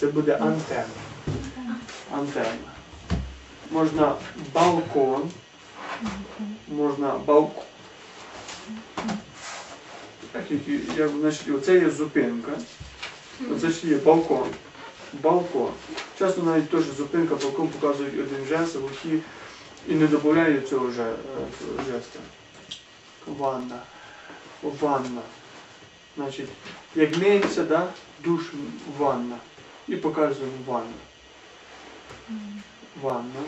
Це буде антенна. Антенна. Можна балкон. Можна балкон. Як, значить, оце є зупинка. Оце ж є балкон. Балкон. Часто навіть теж зупинка, балкон показують один жест, глухі і не додають цього же, жеста. Ванна. Ванна. Значить, як миється, да? душ ванна. І показуємо ванна. Ванна.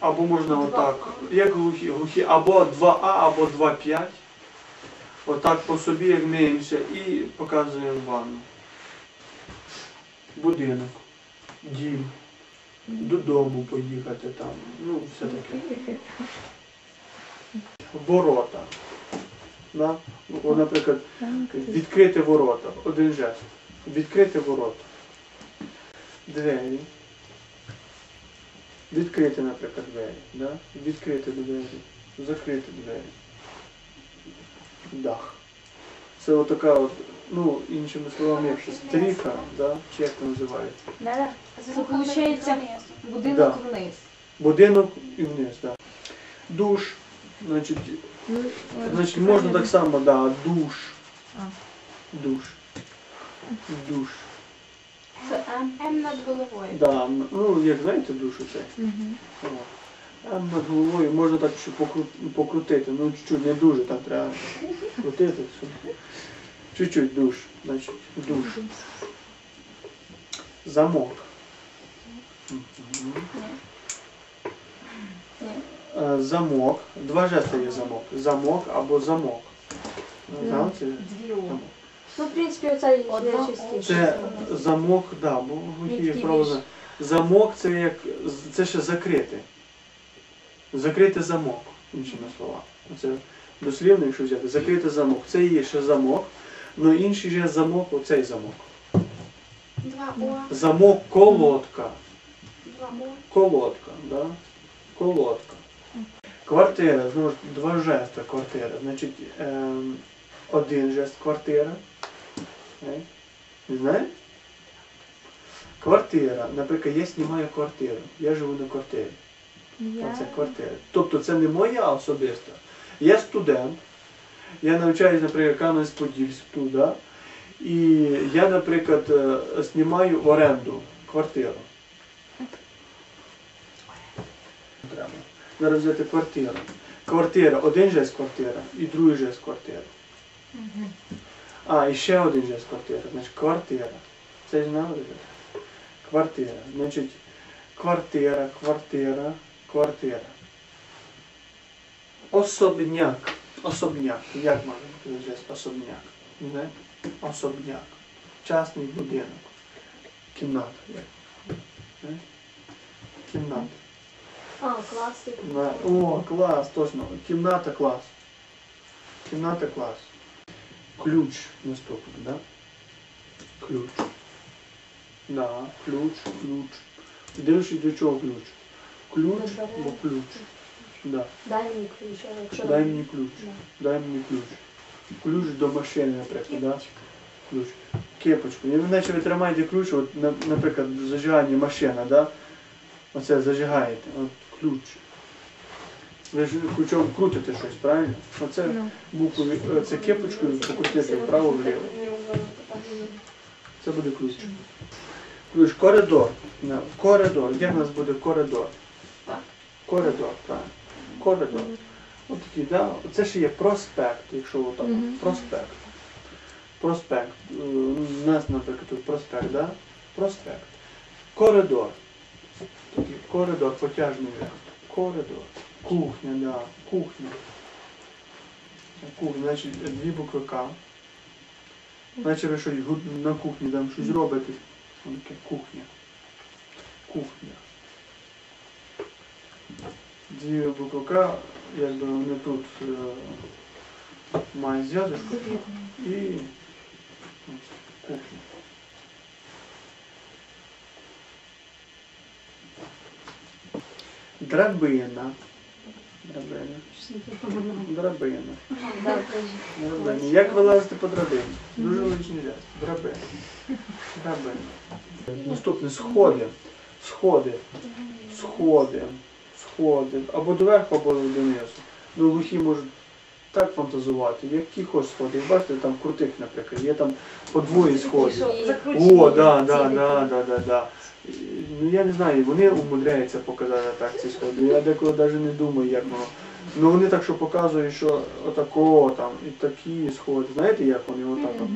Або можна отак, як глухі, глухі, або 2А, або 2,5. Отак по собі, як миємося, і показуємо ванну. Будинок, дім, додому поїхати там. Ну, все таке. Ворота. Да? О, наприклад, відкрити ворота. Один жест. Відкрити ворота. Двері. Відкрити, наприклад, двері. Да? Відкрити двері. Закрити двері. Дах. Це отака от, ну, іншими словами, як стріха, да? чи як це називається. Виходить Будинок Да. вниз. Будинок і вниз, так. Душ. Значить, значить, можна так само, да, душ. Душ. Душ. Це М, М над головою. Да, ну, як знаєте, душ оцей. Мгм. О. Там над головою можна так ще покрутити. Ну, чуть-чуть, не дуже, там треба крутити. Чуть-чуть душ. Значить, душ. Замок. Е, Замок. Два жести є замок. Замок або замок. Дві. Замок. Ну, в принципі, оця є Одна частина. Це замок, да, бо правило, більш? замок це як це ще закрити. Закрити замок, іншими словами. Це дослівно, якщо взяти, закрити замок. Це є ще замок, але інший же замок, оцей замок. Два О. Замок колодка. Два О. Колодка, да? Колодка. Квартира, знову ж два жести квартира. Значить, ем, один жест квартира. Не знаєш? Квартира. Наприклад, я знімаю квартиру. Я живу на квартирі. Оце квартира. Тобто це не моя особиста. Я студент. Я навчаюсь, наприклад, Кам'янець-Подільську, да? і я, наприклад, е, знімаю в оренду квартиру. Треба. Зараз взяти квартиру. Квартира, один жест квартира і другий жест квартира. А, і ще один жест квартира. Значить, квартира. Це знали? Квартира. Значить, квартира, квартира, квартира. Особняк. Особняк. Як може бути жест особняк? Не? Особняк. Частний будинок. Кімната. Не? Кімната. А, класик. На- О, клас, точно. Кімната клас. Кімната клас. Ключ наступний, да? Ключ. Да, ключ, ключ. Дивишся до чого ключ? Ключ або ключ. Да. Дай мені ключ, а якщо... Дай мені ключ. Да. Дай мені ключ. Ключ до машини, наприклад, да? Ключ. Кепочку. І наче ви тримаєте ключ, от, наприклад, зажигання машина, да? Оце зажигаєте. От ключ. Ви ж ключом крутите щось, правильно? Оце Ну. буквою, це кепочкою покрутити вправо-вліво. Це буде ключ. Ключ коридор. Коридор. Де в нас буде коридор? Коридор, так. Коридор. Ось такий, да? Це ще є проспект, якщо отак. Проспект. Проспект. Е, У нас, наприклад, тут проспект, да? Проспект. Коридор. Такий коридор, потяжний. Коридор. Кухня, да. Кухня. Кухня, значить, дві букви К. Наче ви щось на кухні там щось робите. Там таке кухня. Кухня. Дві букви К, якби вони тут е, мають зв'язочку і кухня. Драбина. Драбина. Драбина. Да, Драбина. Як вилазити по драбині? Дуже величний жест. Драбина. Драбина. Наступне сходи. Сходи. Сходи. Сходи. Або доверху, або донизу. Ну, глухі можуть так фантазувати, які хоч сходи. Бачите, там крутих, наприклад, є там по двоє сходів. О, да, да, да, да, да, да. Ну я не знаю, вони умудряються показати так ці сходи. Я деколи навіть не думаю, як воно. Ну вони так, що показують, що отако там і такі сходи. Знаєте, як вони отак? от?